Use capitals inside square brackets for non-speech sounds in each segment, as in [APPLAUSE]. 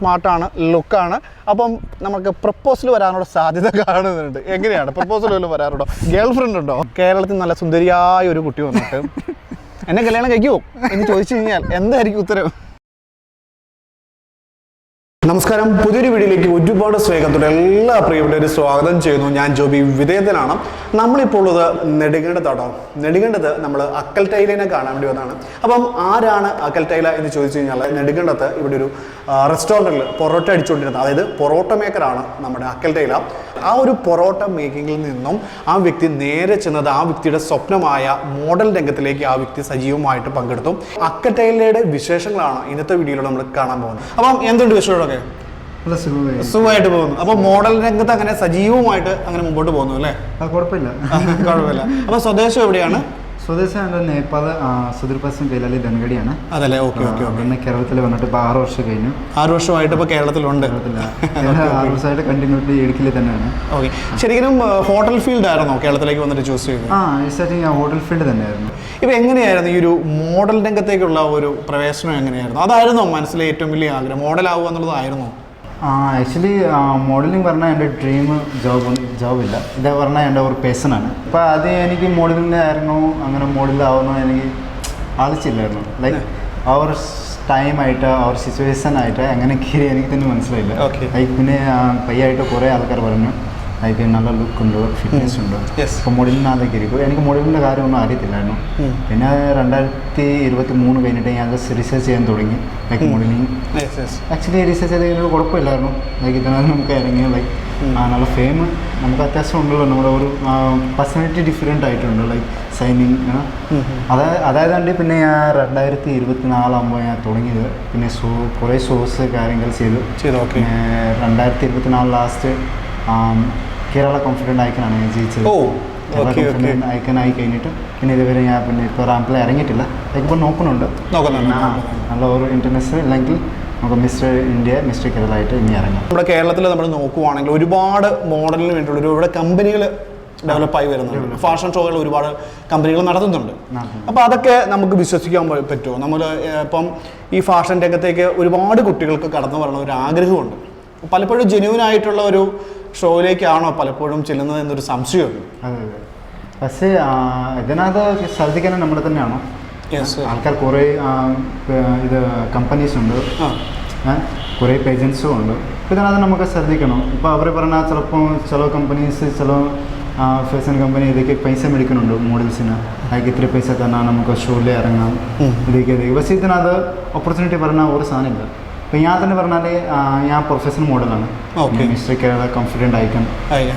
സ്മാർട്ടാണ് ലുക്കാണ്. അപ്പം നമുക്ക് പ്രപ്പോസൽ വരാനുള്ള സാധ്യത [LAUGHS] കാണുന്നുണ്ട്. എങ്ങനെയാണ്? പ്രപ്പോസൽ വല്ലതും വരാറുണ്ടോ? ഗേൾ ഫ്രണ്ട് ഉണ്ടോ? കേരളത്തിൽ നല്ല സുന്ദരിയായ ഒരു കുട്ടി വന്നിട്ട് എന്നെ കല്യാണം കഴിക്കുമോ എന്ന് ചോദിച്ചു കഴിഞ്ഞാൽ എന്തായിരിക്കും ഉത്തരം? നമസ്കാരം. പുതിയൊരു വീഡിയോയിലേക്ക് ഒരുപാട് സ്നേഹത്തോടെ എല്ലാ പ്രിയപ്പെട്ടവരും സ്വാഗതം ചെയ്യുന്നു. ഞാൻ ജോബി വിധേയതനാണ് നമ്മളിപ്പോൾ ഉള്ളത് നെടുങ്കണ്ടത്താട്ടോ നെടുങ്കണ്ടത്ത് നമ്മൾ അക്കൽ ടൈലിനെ കാണാൻ വേണ്ടി വന്നതാണ്. അപ്പം ആരാണ് അക്കൽ ടൈല എന്ന് ചോദിച്ചു കഴിഞ്ഞാൽ നെടുങ്കണ്ടത്ത് ഇവിടെ ഒരു റെസ്റ്റോറന്റിൽ പൊറോട്ട അടിച്ചുകൊണ്ടിരുന്നത് അതായത് പൊറോട്ട മേക്കറാണ് നമ്മുടെ അക്കൽ ടൈല. ആ ഒരു പൊറോട്ട മേക്കിങ്ങിൽ നിന്നും ആ വ്യക്തി നേരെ ചെന്നത് ആ വ്യക്തിയുടെ സ്വപ്നമായ മോഡൽ രംഗത്തിലേക്ക് ആ വ്യക്തി സജീവമായിട്ട് പങ്കെടുത്തു. അക്കൽ വിശേഷങ്ങളാണ് ഇന്നത്തെ വീഡിയോയിൽ നമ്മൾ കാണാൻ പോകുന്നത്. അപ്പം എന്തുണ്ട് വിശേഷമൊക്കെ സുഖമായിട്ട് പോകുന്നു. അപ്പൊ മോഡൽ രംഗത്ത് അങ്ങനെ സജീവമായിട്ട് അങ്ങനെ മുമ്പോട്ട് പോകുന്നു അല്ലേ? കുഴപ്പമില്ല. കുഴപ്പമില്ല. അപ്പൊ സ്വദേശം എവിടെയാണ്? സ്വദേശം നേപ്പാൾ നേപ്പാൾ സുദീർപാസം കൈലാലി ധനഗടിയാണ് അതല്ലേ? ഓക്കെ ഓക്കെ പിന്നെ കേരളത്തിൽ വന്നിട്ട് ഇപ്പോൾ ആറ് വർഷം കഴിഞ്ഞു. ആറ് വർഷമായിട്ട് ഇപ്പോൾ കേരളത്തിലുണ്ട്. [LAUGHS] ആറ് വർഷമായിട്ട് കണ്ടിന്യൂട്ടി ഇടുക്കിയിൽ തന്നെയാണ്. ഓക്കെ. ശരിക്കും ഹോട്ടൽ ഫീൽഡ് ആയിരുന്നോ കേരളത്തിലേക്ക് വന്നിട്ട് ചൂസ് ചെയ്തത്? ആ സ്റ്റാർട്ടിങ് ഹോട്ടൽ ഫീൽഡ് തന്നെയായിരുന്നു. ഇപ്പൊ എങ്ങനെയായിരുന്നു ഈ ഒരു മോഡൽ രംഗത്തേക്കുള്ള ഒരു പ്രവേശനം എങ്ങനെയായിരുന്നു? അതായിരുന്നു മനസ്സിലെ ഏറ്റവും വലിയ ആഗ്രഹം. മോഡൽ ആവുക എന്നുള്ളതായിരുന്നോ? ആക്ച്വലി മോഡലിംഗ് പറഞ്ഞാൽ എന്റെ ഡ്രീം ജോബ് ജോബില്ല ഇതേ പറഞ്ഞാൽ എന്റെ ഒരു പേഴ്സണാണ് അപ്പോൾ അത് എനിക്ക് മോഡലിംഗ് ആയിരുന്നു അങ്ങനെ മോഡലാവുന്നു എനിക്ക് ആലോചിച്ചില്ലായിരുന്നു. ലൈക്ക് ആ ഒരു ടൈമായിട്ട് ആ ഒരു സിറ്റുവേഷൻ ആയിട്ട് എങ്ങനെ കീറി എനിക്ക് തന്നെ മനസ്സിലായില്ല. Okay. ലൈക്ക് പിന്നെ പയ്യായിട്ട് കുറേ ആൾക്കാർ പറഞ്ഞു. ലൈക്ക് നല്ല ലുക്ക് ഉണ്ട്? ഫിറ്റ്നസ് ഉണ്ട്? ഇപ്പോൾ അപ്പോൾ അതൊക്കെ ഇരിക്കും എനിക്ക് മോഡലിന്റെ കാര്യമൊന്നും അറിയത്തില്ലായിരുന്നു. പിന്നെ രണ്ടായിരത്തി ഇരുപത്തി മൂന്ന് കഴിഞ്ഞിട്ട് ഞാൻ റിസർച്ച് ചെയ്യാൻ തുടങ്ങി. ലൈക്ക് മോഡലിംഗ് ആക്ച്വലി യെസ് ചെയ്ത് കഴിഞ്ഞാൽ കുഴപ്പമില്ലായിരുന്നു. ലൈക്ക് ഇതിനകത്ത് നമുക്ക് ഇറങ്ങിയ ലൈക്ക് നല്ല ഫെയിം നമുക്ക് അത്യാവശ്യം ഉണ്ടല്ലോ. നമ്മുടെ ഒരു പേഴ്സണാലിറ്റി ഡിഫറെന്റ് ആയിട്ടുണ്ട്. ലൈക്ക് സൈനിങ് അതായത് അതായതുകൊണ്ട് പിന്നെ ഞാൻ രണ്ടായിരത്തി ഇരുപത്തി നാലാകുമ്പോൾ ഞാൻ തുടങ്ങിയത്. പിന്നെ ഷോ കുറേ ഷോസ് കാര്യങ്ങൾ ചെയ്തു. രണ്ടായിരത്തി ഇരുപത്തി നാല് ലാസ്റ്റ് കേരള കോൺഫിഡന്റ് ഐക്കനാണ് ഞാൻ ജയിച്ചത്. ഓ ആയി കഴിഞ്ഞിട്ട് പിന്നെ ഇതുവരെ ഞാൻ പിന്നെ ഇപ്പോൾ റാമ്പിൽ ഇറങ്ങിയിട്ടില്ല. ഇപ്പോൾ നോക്കുന്നുണ്ട്. നല്ല ഒരു ഇന്റർനാഷണൽ അല്ലെങ്കിൽ നമുക്ക് മിസ്റ്റർ ഇന്ത്യ മിസ്റ്റർ കേരള ആയിട്ട് ഇനി ഇറങ്ങാം. നമ്മുടെ കേരളത്തിൽ നമ്മൾ നോക്കുവാണെങ്കിൽ ഒരുപാട് മോഡലിന് വേണ്ടിയിട്ടുള്ള ഒരുപാട് കമ്പനികൾ ഡെവലപ്പായി വരുന്നുണ്ട്. ഫാഷൻ ഷോകൾ ഒരുപാട് കമ്പനികൾ നടത്തുന്നുണ്ട്. അപ്പോൾ അതൊക്കെ നമുക്ക് വിശ്വസിക്കാൻ പറ്റുമോ? നമ്മൾ ഇപ്പം ഈ ഫാഷൻ രംഗത്തേക്ക് ഒരുപാട് കുട്ടികൾക്ക് കടന്നു വരണം ഒരു ആഗ്രഹമുണ്ട്. പലപ്പോഴും ജെന്യൂൻ ആയിട്ടുള്ള ഒരു ഷോയിലേക്കാണോ പലപ്പോഴും ചെല്ലുന്നത് എന്നൊരു സംശയമുണ്ട്. അതെ അതെ. പക്ഷേ ഇതിനകത്ത് ശ്രദ്ധിക്കുന്നത് നമ്മൾ തന്നെയാണോ? ആൾക്കാർ കുറേ ഇത് കമ്പനീസ് ഉണ്ട്. കുറേ പേജൻസും ഉണ്ട്. ഇതിനകത്ത് നമുക്ക് ശ്രദ്ധിക്കണം. ഇപ്പോൾ അവർ പറഞ്ഞാൽ ചിലപ്പോൾ ചില കമ്പനീസ് ചില ഫാഷൻ കമ്പനി ഇതൊക്കെ പൈസ മേടിക്കുന്നുണ്ട് മോഡൽസിന് അതിക്ക് ഇത്ര പൈസ തന്നാൽ നമുക്ക് ഷോയിൽ ഇറങ്ങാം. ഇതൊക്കെ പക്ഷേ ഇതിനകത്ത് ഓപ്പർച്യൂണിറ്റി പറഞ്ഞാൽ ഒരു സാധനമില്ല. ഇപ്പം ഞാൻ തന്നെ പറഞ്ഞാൽ ഞാൻ പ്രൊഫഷണൽ മോഡലാണ്. മിസ്റ്റർ കേരള കോൺഫിഡന്റ് ഐക്കൺ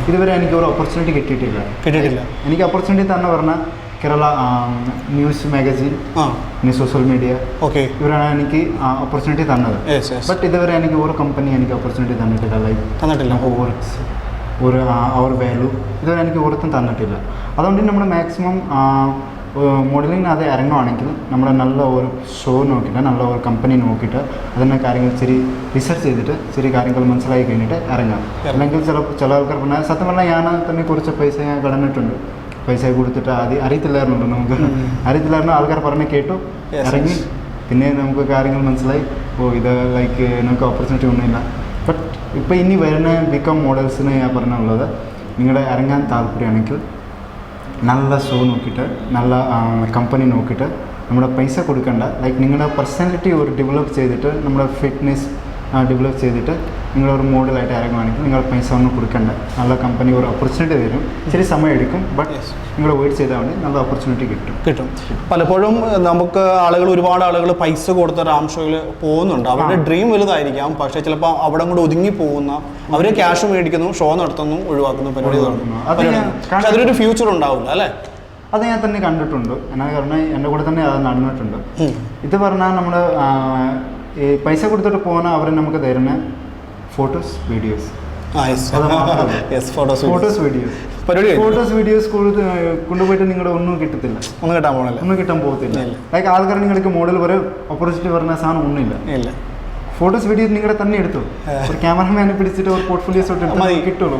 ഇതുവരെ എനിക്ക് ഒരു ഓപ്പർച്യൂണിറ്റി കിട്ടിയിട്ടില്ല. കിട്ടിയിട്ടില്ല. എനിക്ക് ഓപ്പർച്യൂണിറ്റി തന്നെ പറഞ്ഞാൽ കേരള ന്യൂസ് മാഗസിൻ പിന്നെ സോഷ്യൽ മീഡിയ ഓക്കെ ഇവരാണ് എനിക്ക് ഓപ്പർച്യൂണിറ്റി തന്നത്. ബട്ട് ഇതുവരെ എനിക്ക് ഓരോ കമ്പനി എനിക്ക് ഓപ്പർച്യൂണിറ്റി തന്നിട്ടില്ല. ലൈക്ക് തന്നിട്ടില്ല. വർക്ക്സ് ഒരു അവർ വാല്യൂ ഇതുവരെ എനിക്ക് ഓരോരുത്തരും തന്നിട്ടില്ല. അതുകൊണ്ട് നമ്മൾ മാക്സിമം അത് ഇറങ്ങുവാണെങ്കിൽ നമ്മൾ നല്ല ഒരു ഷോ നോക്കിയിട്ട് നല്ല ഒരു കമ്പനി നോക്കിയിട്ട് അതിന്റെ കാര്യങ്ങൾ ചെറിയ റിസർച്ച് ചെയ്തിട്ട് ചെറിയ കാര്യങ്ങൾ മനസ്സിലാക്കി കഴിഞ്ഞിട്ട് ഇറങ്ങാം. അല്ലെങ്കിൽ ചില ചില ആൾക്കാർ പറഞ്ഞാൽ സത്യം പറഞ്ഞാൽ ഞാൻ തന്നെ കുറച്ച് പൈസ ഞാൻ കടന്നിട്ടുണ്ട്. പൈസ കൊടുത്തിട്ട് ആദ്യം അറിയത്തില്ലായിരുന്നു നമുക്ക്. അറിയത്തില്ലായിരുന്നു ആൾക്കാർ പറഞ്ഞ് കേട്ടു ഇറങ്ങി. പിന്നെ നമുക്ക് കാര്യങ്ങൾ മനസ്സിലായി. ഓ ഇത് ലൈക്ക് നമുക്ക് ഓപ്പർച്യൂണിറ്റി ഒന്നുമില്ല. ബട്ട് ഇപ്പോൾ ഇനി വരുന്ന ബികോം മോഡൽസിന് ഞാൻ പറഞ്ഞുള്ളത് നിങ്ങളുടെ ഇറങ്ങാൻ താല്പര്യമാണെങ്കിൽ നല്ല ഷോ നോക്കിയിട്ട് നല്ല കമ്പനി നോക്കിയിട്ട് നമ്മുടെ പൈസ കൊടുക്കേണ്ട. ലൈക്ക് നിങ്ങളുടെ പേഴ്സണാലിറ്റി ഒരു ഡെവലപ്പ് ചെയ്തിട്ട് നമ്മുടെ ഫിറ്റ്നസ് ഡെവലപ്പ് ചെയ്തിട്ട് നിങ്ങളൊരു മോഡലായിട്ട് ഇറങ്ങുവാണെങ്കിൽ നിങ്ങൾ പൈസ ഒന്നും കൊടുക്കേണ്ട. നല്ല കമ്പനി ഒരു ഓപ്പർച്യൂണിറ്റി തരും. ഇച്ചിരി സമയം എടുക്കും ബട്ട് നിങ്ങൾ വെയിറ്റ് ചെയ്താൽ മതി നല്ല ഓപ്പർച്യൂണിറ്റി കിട്ടും. കിട്ടും. പലപ്പോഴും നമുക്ക് ആളുകൾ ഒരുപാട് ആളുകൾ പൈസ കൊടുത്ത റാം ഷോയിൽ പോകുന്നുണ്ട്. അവരുടെ ഡ്രീം വലുതായിരിക്കാം പക്ഷേ ചിലപ്പോൾ അവിടെ കൂടെ ഒതുങ്ങി പോകുന്ന അവർ ക്യാഷ് മേടിക്കുന്നു ഷോ നടത്തുന്നു ഒഴിവാക്കുന്നു പരിപാടി നടത്തുന്നു അതിനൊരു ഫ്യൂച്ചർ ഉണ്ടാവില്ല അല്ലേ? അത് ഞാൻ തന്നെ കണ്ടിട്ടുണ്ട്. എന്നാ കാരണം എന്റെ കൂടെ തന്നെ അത് നടന്നിട്ടുണ്ട്. ഇത് പറഞ്ഞാൽ നമ്മൾ ഈ പൈസ കൊടുത്തിട്ട് പോകുന്ന അവർ നമുക്ക് തരുന്ന. Photos videos photos videos photos videos കൊണ്ടുപോയിട്ട് നിങ്ങളുടെ ഒന്നും കിട്ടത്തില്ല. ഒന്നും കിട്ടാൻ പോകണില്ല ഒന്നും കിട്ടാൻ പോകത്തില്ല. ലൈക്ക് ആൾക്കാർ നിങ്ങൾക്ക് മോഡൽ വരെ ഓപ്പർച്യൂണിറ്റി പറഞ്ഞ സാധനം ഒന്നുമില്ല. ഇല്ല. ഫോട്ടോസ് വീഡിയോ നിങ്ങളുടെ തന്നെ എടുത്തു? ഒരു ക്യാമറമാനെ പിടിച്ചിട്ട് ഒരു പോർട്ട്ഫോളിയോസ് മതി. കിട്ടുള്ളൂ.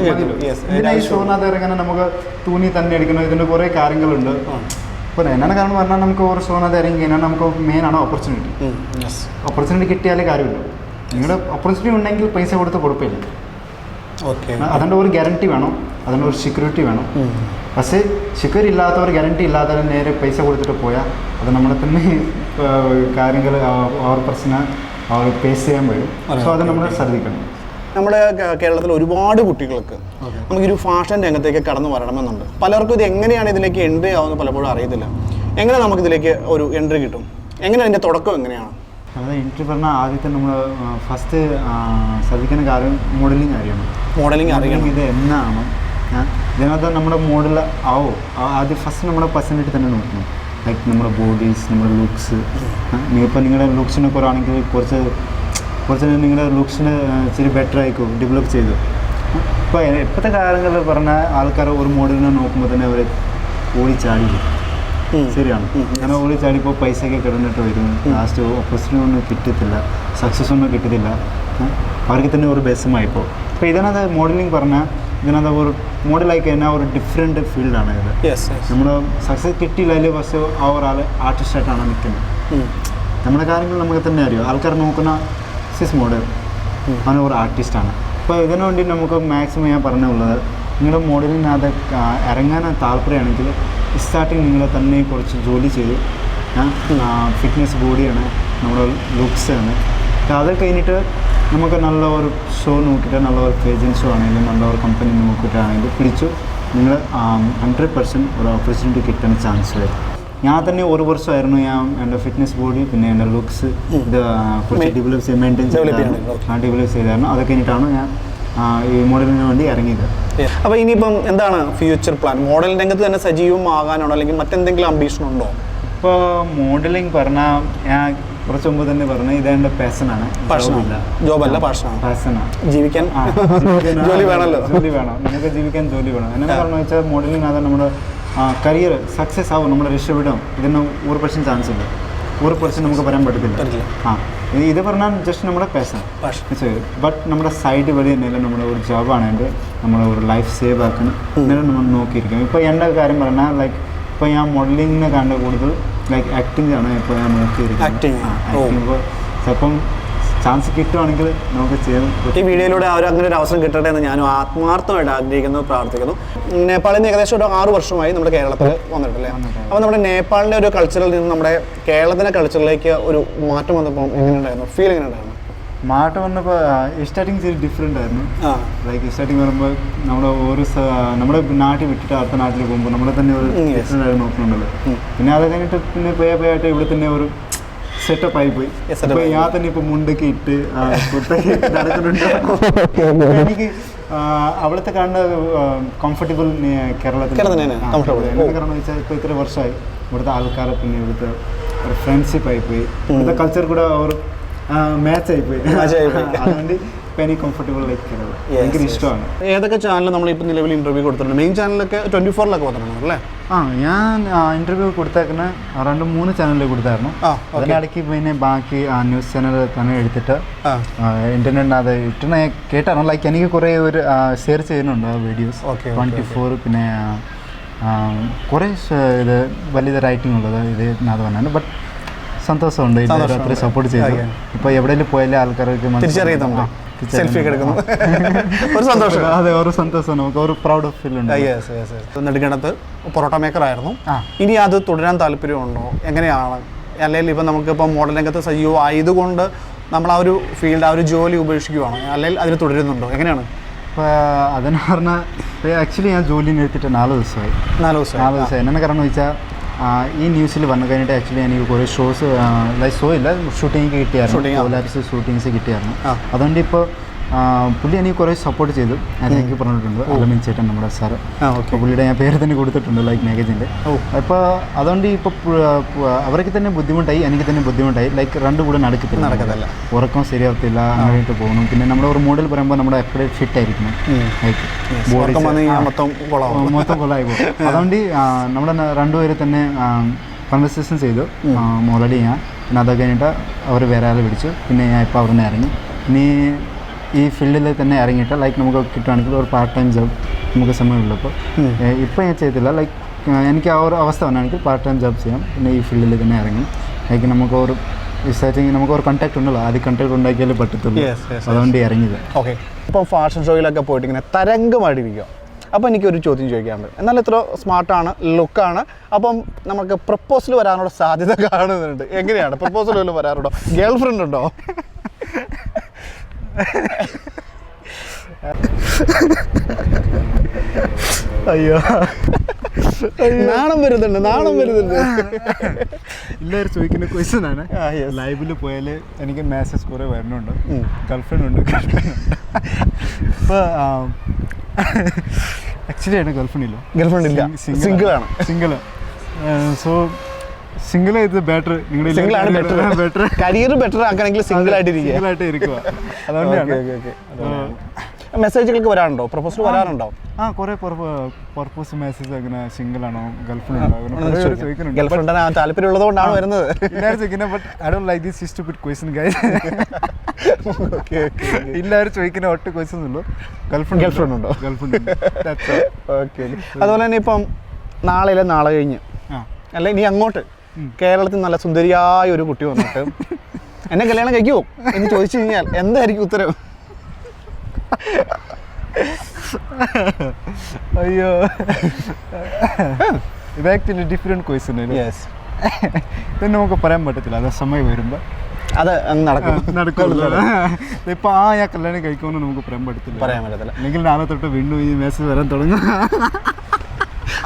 ഇതിനായി അതിന്റെ ഇറങ്ങാൻ നമുക്ക് തൂണി തന്നെ എടുക്കണം. ഇതിന്റെ കുറേ കാര്യങ്ങളുണ്ട്. അപ്പോൾ എന്നാണ് കാരണം പറഞ്ഞാൽ നമുക്ക് ഓരോ ഷോറിനകത്ത് ഇറങ്ങി കഴിഞ്ഞാൽ നമുക്ക് മെയിൻ ആണ് ഓപ്പർച്യൂണിറ്റി ഓപ്പർച്യൂണിറ്റി കിട്ടിയാലേ കാര്യമില്ല നിങ്ങളുടെ ഓപ്പർച്യൂണിറ്റി ഉണ്ടെങ്കിൽ പൈസ കൊടുത്ത് കുഴപ്പമില്ല ഓക്കെ അതിന്റെ ഒരു ഗ്യാരണ്ടി വേണം. അതിന്റെ ഒരു സെക്യൂരിറ്റി വേണം. പക്ഷേ സെക്യൂരി ഇല്ലാത്തവർ ഗ്യാരണ്ടി ഇല്ലാത്തവർ നേരെ പൈസ കൊടുത്തിട്ട് പോയാൽ അത് നമ്മളെ തന്നെ കാര്യങ്ങൾ അവർ പ്രശ്നം അവർ ഫേസ് ചെയ്യാൻ വരും. സോ അത് നമ്മൾ ശ്രദ്ധിക്കണം. നമ്മുടെ കേരളത്തിൽ ഒരുപാട് കുട്ടികൾക്ക് നമുക്കൊരു ഫാഷൻ രംഗത്തേക്ക് കടന്നു വരണമെന്നുണ്ട്. പലർക്കും ഇത് എങ്ങനെയാണ് ഇതിലേക്ക് എൻട്രി ആവുന്നത് പലപ്പോഴും അറിയത്തില്ല. എങ്ങനെ നമുക്കിതിലേക്ക് ഒരു എൻട്രി കിട്ടും? എങ്ങനെ അതിന്റെ തുടക്കം എങ്ങനെയാണ്? അതായത് എൻട്രി പറഞ്ഞാൽ ആദ്യത്തെ നമ്മൾ ഫസ്റ്റ് ശ്രദ്ധിക്കുന്ന കാര്യം മോഡലിംഗ് അറിയണം മോഡലിംഗ് അറിയണം ഇത് എന്നാണ് ഇതിനകത്ത് നമ്മുടെ മോഡൽ ആവോ ആദ്യം ഫസ്റ്റ് നമ്മുടെ പേഴ്സണാലിറ്റി തന്നെ നോക്കണം ലൈക്ക് നമ്മുടെ ബോഡീസ് നമ്മുടെ ലുക്സ് ഇപ്പോൾ നിങ്ങളുടെ ലുക്സിനെ കുറവാണെങ്കിൽ കുറച്ച് കുറച്ച് നിങ്ങളുടെ ലുക്സിന് ഇച്ചിരി ബെറ്റർ ആയിക്കോ ഡെവലപ്പ് ചെയ്തു ഇപ്പോൾ ഇപ്പോഴത്തെ കാലങ്ങളിൽ പറഞ്ഞാൽ ആൾക്കാർ ഒരു മോഡലിനെ നോക്കുമ്പോൾ തന്നെ അവർ ഓടിച്ചാടി പോകും. ഉം. ശരിയാണ്. അങ്ങനെ ഓടി ചാടിപ്പോൾ പൈസയൊക്കെ കിടന്നിട്ട് വരും ലാസ്റ്റ് ഓപ്പർച്യൂണിറ്റി ഒന്നും കിട്ടത്തില്ല. സക്സസ് ഒന്നും കിട്ടത്തില്ല? അവർക്ക് തന്നെ ഒരു ബെസ്സുമായിപ്പോൾ അപ്പോൾ ഇതിനകത്ത് മോഡലിംഗ് പറഞ്ഞാൽ ഇതിനകത്ത് ഒരു മോഡലായി കഴിഞ്ഞാൽ ഒരു ഡിഫറെന്റ് ഫീൽഡാണ് ഇത്. നമ്മൾ സക്സസ് കിട്ടിയില്ലെങ്കിൽ പക്ഷേ ആ ഒരാൾ ആർട്ടിസ്റ്റായിട്ടാണ് നിൽക്കുന്നത് നമ്മുടെ കാര്യങ്ങൾ നമുക്ക് തന്നെ അറിയാം. ആൾക്കാർ നോക്കുന്ന സിസ് മോഡൽ അവൻ ഒരു ആർട്ടിസ്റ്റാണ് അപ്പോൾ ഇതിനു വേണ്ടി നമുക്ക് മാക്സിമം ഞാൻ പറഞ്ഞുള്ളത് നിങ്ങളുടെ മോഡലിനകത്ത് ഇറങ്ങാൻ താല്പര്യമാണെങ്കിൽ സ്റ്റാർട്ടിങ് നിങ്ങൾ തന്നെ കുറച്ച് ജോലി ചെയ്തു. ഫിറ്റ്നസ് ബോഡിയാണ് നമ്മുടെ ലുക്സാണ് അത് കഴിഞ്ഞിട്ട് നമുക്ക് നല്ല ഒരു ഷോ നോക്കിയിട്ട് നല്ല ഒരു ഏജൻസോ ആണെങ്കിലും നല്ല ഒരു കമ്പനി നോക്കിയിട്ടാണെങ്കിലും പിടിച്ചു. നിങ്ങൾ ഹൺഡ്രഡ് പെർസെന്റ് ഒരു ഓപ്പർച്യൂണിറ്റി കിട്ടാൻ ചാൻസ് വരും. ഞാൻ തന്നെ ഒരു വർഷമായിരുന്നു ഞാൻ എന്റെ ഫിറ്റ്നസ് ബോഡി പിന്നെ എന്റെ ലുക്സ് ഇത് കുറച്ച് ഡെവലപ്പ് ചെയ്ത് മെയിന്റെയിൻ ചെയ്തായിരുന്നു ഡെവലപ്പ് ചെയ്തായിരുന്നു അത് കഴിഞ്ഞിട്ടാണ് ഞാൻ ഈ മോഡലിന് വേണ്ടി ഇറങ്ങിയത്. അപ്പോൾ ഇനിയിപ്പം എന്താണ് ഫ്യൂച്ചർ പ്ലാൻ മോഡൽ രംഗത്ത് തന്നെ സജീവമാകാനാണോ അല്ലെങ്കിൽ മറ്റെന്തെങ്കിലും അംബീഷൻ ഉണ്ടോ? ഇപ്പോൾ മോഡലിംഗ് പറഞ്ഞാൽ ഞാൻ കുറച്ച് മുമ്പ് തന്നെ പറഞ്ഞു ഇത് എന്റെ പാഷനാണ് ജോബല്ല പാഷനാണ് ജീവിക്കാൻ? ജോലി വേണമല്ലോ. ജോലി വേണം. നമുക്ക് ജീവിക്കാൻ ജോലി വേണം. എന്നെ പറഞ്ഞു വെച്ചാൽ മോഡലിംഗ് അത് നമ്മുടെ കരിയർ സക്സസ് ആവും നമ്മുടെ രക്ഷപ്പെടും. ഇതിന് ഒരു പെർസെന്റ് ചാൻസ് ഉണ്ട് ഒരു പെർസെന്റ് നമുക്ക് പറയാൻ പറ്റത്തില്ല. പറ്റില്ല. ആ. ഇത് ഇത് പറഞ്ഞാൽ ജസ്റ്റ് നമ്മുടെ പാഷൻ പാഷൻ ബട്ട് നമ്മുടെ സൈഡ് വഴി എന്തെങ്കിലും നമ്മുടെ ഒരു ജോബ് ആണെങ്കിൽ നമ്മുടെ ഒരു ലൈഫ് സേവ് ആക്കണം എന്നാലും നമ്മൾ നോക്കിയിരിക്കും. ഇപ്പോൾ എന്റെ കാര്യം പറഞ്ഞാൽ ലൈക്ക് ഇപ്പോൾ ഞാൻ മോഡലിങ്ങിനെ കണ്ട കൂടുതൽ ലൈക്ക് ആക്ടിങ് ആണ് ഇപ്പോൾ ഞാൻ നോക്കിയിരിക്കുന്നത്. Acting. അപ്പോൾ ആക്ടിങ് ഇപ്പോൾ ചിലപ്പം ചാൻസ് കിട്ടുവാണെങ്കിൽ നമുക്ക് ചെയ്യാൻ ഈ വീഡിയോയിലൂടെ അവർ അങ്ങനെ ഒരു അവസരം കിട്ടട്ടെ എന്ന് ഞാനും ആത്മാർത്ഥമായിട്ട് ആഗ്രഹിക്കുന്നു പ്രാർത്ഥിക്കുന്നു. നേപ്പാളിൽ നിന്ന് ഏകദേശം ഒരു ആറ് വർഷമായി നമ്മുടെ കേരളത്തിൽ വന്നിട്ടില്ലേ. അപ്പോൾ നമ്മുടെ നേപ്പാളിന്റെ ഒരു കൾച്ചറിൽ നിന്ന് നമ്മുടെ കേരളത്തിന്റെ കൾച്ചറിലേക്ക് ഒരു മാറ്റം വന്നപ്പോൾ എങ്ങനെ എങ്ങനെയുണ്ടായിരുന്നു? ഫീൽ എങ്ങനെ ഉണ്ടായിരുന്നു മാറ്റം വന്നപ്പോൾ സ്റ്റാർട്ടിങ് ചെയ്ത് ഡിഫറെന്റ് ആയിരുന്നു. ലൈക്ക് സ്റ്റാർട്ടിങ് വരുമ്പോൾ നമ്മുടെ ഒരു സ- നമ്മുടെ നാട്ടിൽ വിട്ടിട്ട് അടുത്ത നാട്ടിൽ പോകുമ്പോൾ നമ്മളെ തന്നെ ഒരു. ഡിഫറെന്റ് ആയിട്ട് നോക്കുന്നുണ്ടല്ലോ. പിന്നെ അത് കഴിഞ്ഞിട്ട് പിന്നെ പോയ പോയായിട്ട് ഇവിടെ തന്നെ ഒരു സെറ്റപ്പ് ആയി പോയി ഇപ്പൊ ഞാൻ തന്നെ ഇപ്പൊ മുണ്ടൊക്കെ ഇട്ട് [LAUGHS] നടക്കുന്നുണ്ട്? എനിക്ക് അവിടുത്തെ കാണുന്ന കംഫർട്ടബിൾ കേരളത്തിൽ. കാരണം വെച്ചാൽ ഇപ്പൊ ഇത്ര വർഷമായി. ഇവിടുത്തെ ആൾക്കാരെ പിന്നെ ഇവിടുത്തെ ഫ്രണ്ട്ഷിപ്പ് ആയി പോയി ഇവിടുത്തെ കൾച്ചർ കൂടെ ഒരു മാച്ച് ആയിപ്പോയി. [LAUGHS] അതുകൊണ്ട് എനിക്ക് കംഫർട്ടബിൾ ലൈക്ക് കേരള ഭയങ്കര ഇഷ്ടമാണ്. ഏതൊക്കെ ചാനൽ നമ്മളിപ്പോൾ നിലവിൽ ഇന്റർവ്യൂ കൊടുത്തിട്ടുണ്ട്? മെയിൻ ചാനലൊക്കെ ട്വന്റി ഫോറിലൊക്കെ വന്നിട്ടുണ്ട് അല്ലേ? ആ ഞാൻ ഇന്റർവ്യൂ കൊടുത്തേക്കുന്ന രണ്ട് മൂന്ന് ചാനലിൽ കൊടുത്തായിരുന്നു. ആ അതിനിടയ്ക്ക് പിന്നെ ബാക്കി ന്യൂസ് ചാനൽ തന്നെ എടുത്തിട്ട് ഇന്റർനെറ്റ് അത് ഇട്ടുന്ന കേട്ടാണ് ലൈക്ക് എനിക്ക് കുറേ ഒരു ഷെയർ ചെയ്യുന്നുണ്ട് ആ വീഡിയോസ് ട്വന്റി ഫോർ പിന്നെ ആ, കുറേ ഇത് വലിയ റൈറ്റിംഗ് ഉള്ളത് ഇത് അത് വന്നാണ് ബട്ട് സന്തോഷമുണ്ട്. അത്രയും സപ്പോർട്ട് ചെയ്തു. ഇപ്പൊ എവിടെയെങ്കിലും പോയാലും ആൾക്കാർക്ക്. തിരിച്ചറിയുന്നുണ്ട് സെൽഫി എടുക്കുന്നു ഒരു സന്തോഷം. [LAUGHS] അതെ ഒരു സന്തോഷം നമുക്ക് ഒരു പ്രൗഡ് ഓഫ് ഫീൽ ഉണ്ട്. യെസ് യെസ് യെസ് നെടുങ്കണ്ടത്ത് പൊറോട്ട മേക്കർ ആയിരുന്നു. ഇനി അത് തുടരാൻ താല്പര്യമുണ്ടോ? എങ്ങനെയാണ്? അല്ലെങ്കിൽ ഇപ്പം നമുക്കിപ്പോൾ മോഡൽ രംഗത്ത് സജീവം ആയതുകൊണ്ട് നമ്മൾ ആ ഒരു ഫീൽഡ് ആ ഒരു ജോലി ഉപേക്ഷിക്കുവാണ്? അല്ലെങ്കിൽ അതിന് തുടരുന്നുണ്ടോ? എങ്ങനെയാണ്? ഇപ്പോൾ അതെന്ന് പറഞ്ഞാൽ ആക്ച്വലി ഞാൻ ജോലി നിർത്തിയിട്ട് നാല് ദിവസമായി. നാല് ദിവസം നാല് ദിവസമായി. എന്നാണ് കാരണം എന്ന് വെച്ചാൽ ഈ ന്യൂസിൽ വന്നു കഴിഞ്ഞിട്ട് ആക്ച്വലി എനിക്ക് കുറേ ഷോസ് ലൈ ഷോ ഇല്ല ഷൂട്ടിങ് കിട്ടിയായിരുന്നു. ഷൂട്ടിങ്സ് കിട്ടിയായിരുന്നു. അതുകൊണ്ട് ഇപ്പോൾ പുള്ളി എനിക്ക് കുറേ സപ്പോർട്ട് ചെയ്തു. അത് എനിക്ക് പറഞ്ഞിട്ടുണ്ട്. അലമിൻ ചേട്ടൻ നമ്മുടെ സാറ് അപ്പോൾ പുള്ളിയുടെ ഞാൻ പേര് തന്നെ കൊടുത്തിട്ടുണ്ട് ലൈക്ക് മാഗസിന്റെ അപ്പോൾ അതുകൊണ്ട് ഇപ്പോൾ അവർക്ക് തന്നെ ബുദ്ധിമുട്ടായി എനിക്ക് തന്നെ ബുദ്ധിമുട്ടായി. ലൈക്ക് രണ്ടും കൂടെ നടക്കത്തില്ല. നടക്കത്തില്ല. ഉറക്കം ശരിയാവത്തില്ല അങ്ങോട്ട് പോകണം പിന്നെ നമ്മുടെ ഒരു മോഡൽ പറയുമ്പോൾ നമ്മുടെ എപ്പോഴും ഫിറ്റ് ആയിരിക്കണം. ലൈക്ക് മൊത്തം മൊത്തം കൊള്ളായി പോകും. [LAUGHS] അതുകൊണ്ട് നമ്മുടെ രണ്ടുപേരെ തന്നെ കൺവെർസേഷൻ ചെയ്തു. ഓൾറെഡി ഞാൻ പിന്നെ അതൊക്കെ കഴിഞ്ഞിട്ട് അവർ വേറെ ആളെ പിടിച്ചു പിന്നെ ഞാൻ ഇപ്പോൾ അവിടെ നിന്ന് ഇറങ്ങി. ഇനി ഈ ഫീൽഡിൽ തന്നെ ഇറങ്ങിയിട്ട് ലൈക്ക് നമുക്ക് കിട്ടുകയാണെങ്കിൽ ഒരു പാർട്ട് ടൈം ജോബ് നമുക്ക് സമയമുള്ളൂ. ഇപ്പോൾ ഇപ്പോൾ ഞാൻ ചെയ്തില്ല ലൈക്ക് എനിക്ക് ആ ഒരു അവസ്ഥ വന്നാണെങ്കിൽ പാർട്ട് ടൈം ജോബ് ചെയ്യാം. പിന്നെ ഈ ഫീൽഡിൽ തന്നെ ഇറങ്ങി. ലൈക്ക് നമുക്ക് ഒരു റിസർച്ചിങ് നമുക്ക് ഒരു കോൺടാക്ട് ഉണ്ടല്ലോ. ആദ്യം കോൺടാക്ട് ഉണ്ടാക്കിയാലേ പറ്റത്തുള്ളൂ. അതുകൊണ്ട് ഇറങ്ങിയത് ഓക്കെ ഇപ്പം ഫാഷൻ ഷോയിലൊക്കെ പോയിട്ട് ഇങ്ങനെ തരംഗമായിട്ടിരിക്കുക അപ്പോൾ എനിക്കൊരു ചോദ്യം ചോദിക്കാൻ പറ്റും. എന്നാൽ ഇത്ര സ്മാർട്ടാണ് ലുക്കാണ് അപ്പം നമുക്ക് പ്രപ്പോസൽ വരാനുള്ള സാധ്യത കാണുന്നുണ്ട്. എങ്ങനെയാണ്? പ്രപ്പോസൽ വല്ലതും വരാറുണ്ടോ? ഗേൾ ഫ്രണ്ട് ഉണ്ടോ? [LAUGHS] അയ്യോ. നാണം വരുന്നുണ്ട് നാണം വരുന്നുണ്ട്. എല്ലാവരും ചോദിക്കുന്ന ക്വസ്റ്റ്യൻ ആണ്. ലൈവിൽ പോയാൽ ലൈവിൽ പോയാൽ എനിക്ക് മെസ്സേജ് കുറേ വരുന്നുണ്ട് ഗൾഫ്രണ്ട് ഉണ്ട് ഗേൾഫ്രണ്ട് ഇപ്പോൾ ആക്ച്വലി ആണ് ഗേൾഫ്രണ്ട് ഇല്ല ഗേൾഫ്രണ്ട് ഇല്ല സിംഗിൾ ആണ് സിംഗിൾ സോ സിംഗിൾ ഇത് ബെറ്റർ സിംഗിൾ ആണ് ബെറ്റർ ബെറ്റർ കരിയർ ബെറ്റർ ആക്കണമെങ്കിൽ സിംഗിൾ ആയിട്ടിരിക്കുക സിംഗിൾ ആയിട്ട് ഇരിക്കുക. അതുകൊണ്ടാണ്. മെസ്സേജുകൾക്ക് വരാറുണ്ടോ? പ്രൊപ്പോസൽ വരാറുണ്ടോ? ആ കുറേ പർപ്പസ് മെസ്സേജ് അങ്ങനെ സിംഗിൾ ആണോ ഗേൾഫ്രണ്ട് താല്പര്യം ഉള്ളതുകൊണ്ടാണ് വരുന്നത്. But I don't like this question guys എല്ലാവരും ചോദിക്കുന്ന ഒറ്റ ക്വസ്റ്റൻ ഉള്ളൂ. ഗേൾഫ്രണ്ട് Girlfriend ഉണ്ടോ? ഗേൾഫ്രണ്ട് ഓക്കെ അതുപോലെ തന്നെ ഇപ്പം നാളെ അല്ലെ? നാളെ കഴിഞ്ഞ്. അല്ലെ അല്ല? ഇനി അങ്ങോട്ട്. കേരളത്തിൽ നല്ല സുന്ദരിയായ ഒരു കുട്ടി വന്നിട്ട് എന്നെ കല്യാണം കഴിക്കുമോ എന്ന് ചോദിച്ചു കഴിഞ്ഞാൽ എന്തായിരിക്കും ഉത്തരം? അയ്യോ. ഇത് ആക്ച്വലി ഡിഫറെന്റ് ക്വസ്റ്റൻ യെസ് ഇത് നമുക്ക് പറയാൻ പറ്റത്തില്ല. അത് സമയം വരുമ്പോൾ അത് നടക്കും. നടക്കുള്ളൂ. ഇപ്പൊ ആ ഞാൻ കല്യാണം കഴിക്കുമെന്ന് നമുക്ക് പറയാൻ പറ്റത്തില്ല. പറയാൻ പറ്റത്തില്ല. അല്ലെങ്കിൽ നാളെ തൊട്ട് വീണ്ടും ഈ മെസ്സേജ് വരാൻ തുടങ്ങും.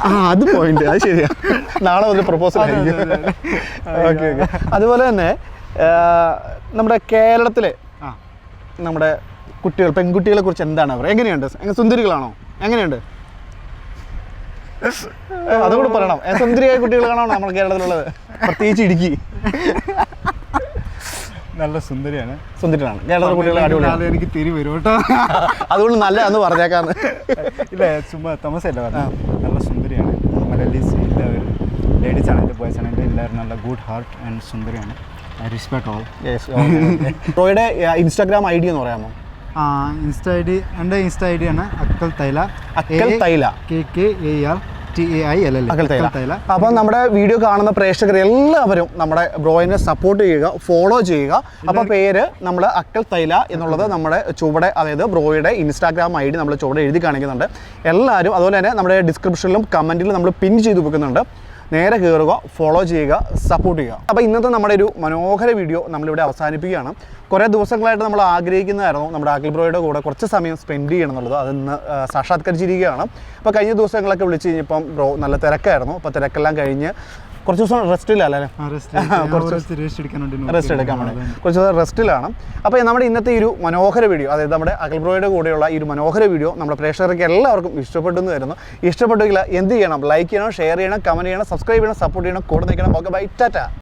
ആ അത് പോയിന്റ് അത് ശരിയാ. നാളെ മുതൽ പ്രപ്പോസൽ ആയിരിക്കും. ഓക്കെ ഓക്കെ അതുപോലെ തന്നെ നമ്മുടെ കേരളത്തിലെ ആ. നമ്മുടെ കുട്ടികൾ പെൺകുട്ടികളെ കുറിച്ച് എന്താണ് അവർ? എങ്ങനെയുണ്ട്? എങ്ങനെ സുന്ദരികളാണോ? എങ്ങനെയുണ്ട്? അതുകൂടെ പറയണം. സുന്ദരിയായ കുട്ടികളാണോ നമ്മുടെ കേരളത്തിലുള്ളത്? പ്രത്യേകിച്ച് ഇടുക്കി. നല്ല സുന്ദരിയാണ്. സുന്ദരിയാണ് കേരളത്തിലെ കുട്ടികളെ അടിപൊളിയാണ്. എനിക്ക് തിരി വരും കേട്ടോ. അതുകൊണ്ട് നല്ലതാന്ന് പറഞ്ഞേക്കാന്ന്. ഇല്ല ചുമ്മാ തമസല്ല പറഞ്ഞു നല്ല സുന്ദരിയാണ് മലയാളീസ് എല്ലാവരും ലേഡീസ് ആണെങ്കിലും ബോയ്സ് ആണെങ്കിലും എല്ലാവരും നല്ല ഗുഡ് ഹാർട്ട് ആൻഡ് സുന്ദരിയാണ്. ഐ റെസ്പെക്ട് ഓൾ ബ്രോയുടെ ഇൻസ്റ്റാഗ്രാം ഐ ഡി എന്ന് പറയാമോ? ആ ഇൻസ്റ്റ ഐ ഡി എന്റെ ഇൻസ്റ്റ ഐ ഡി ആണ് അക്കൽ തൈല. അക്കൽ തൈല. കെ കെ എ ആർ അപ്പം നമ്മുടെ വീഡിയോ കാണുന്ന പ്രേക്ഷകർ എല്ലാവരും നമ്മുടെ ബ്രോയിനെ സപ്പോർട്ട് ചെയ്യുക ഫോളോ ചെയ്യുക. അപ്പോൾ പേര് നമ്മൾ അക്കൽ തൈല എന്നുള്ളത് നമ്മുടെ ചുവടെ അതായത് ബ്രോയുടെ ഇൻസ്റ്റാഗ്രാം ഐ ഡി നമ്മൾ ചുവടെ എഴുതി കാണിക്കുന്നുണ്ട്. എല്ലാവരും അതുപോലെ തന്നെ നമ്മുടെ ഡിസ്ക്രിപ്ഷനിലും കമന്റിലും നമ്മൾ പിൻ ചെയ്ത് വെക്കുന്നുണ്ട്. നേരെ കയറുക ഫോളോ ചെയ്യുക സപ്പോർട്ട് ചെയ്യുക. അപ്പോൾ ഇന്നത്തെ നമ്മുടെ ഒരു മനോഹര വീഡിയോ നമ്മളിവിടെ അവസാനിപ്പിക്കുകയാണ്. കുറേ ദിവസങ്ങളായിട്ട് നമ്മൾ ആഗ്രഹിക്കുന്നതായിരുന്നു നമ്മുടെ അഖിൽ ബ്രോയുടെ കൂടെ കുറച്ച് സമയം സ്പെൻഡ് ചെയ്യണം എന്നുള്ളത്. അത് ഇന്ന് സാക്ഷാത്കരിച്ചിരിക്കുകയാണ്. അപ്പോൾ കഴിഞ്ഞ ദിവസങ്ങളൊക്കെ വിളിച്ച് കഴിഞ്ഞപ്പം ബ്രോ നല്ല തിരക്കായിരുന്നു. അപ്പോൾ തിരക്കെല്ലാം കഴിഞ്ഞ് കുറച്ച് ദിവസം റെസ്റ്റിലല്ലേ റെസ്റ്റ് എടുക്കാൻ വേണ്ടി കുറച്ച് ദിവസം റെസ്റ്റിലാണ് അപ്പോൾ നമ്മുടെ ഇന്നത്തെ ഈ ഒരു മനോഹര വീഡിയോ അതായത് നമ്മുടെ അഖിൽ ബ്രോയുടെ കൂടെയുള്ള ഈ ഒരു മനോഹര വീഡിയോ നമ്മുടെ പ്രേക്ഷകർക്ക് എല്ലാവർക്കും ഇഷ്ടപ്പെട്ടു എന്ന് വരുന്നു. ഇഷ്ടപ്പെട്ടെങ്കിൽ എന്ത് ചെയ്യണം? ലൈക്ക് ചെയ്യണം ഷെയർ ചെയ്യണം കമന്റ് ചെയ്യണം സബ്സ്ക്രൈബ് ചെയ്യണം സപ്പോർട്ട് ചെയ്യണം. കൂടെ നിൽക്കണം. Okay bye Tata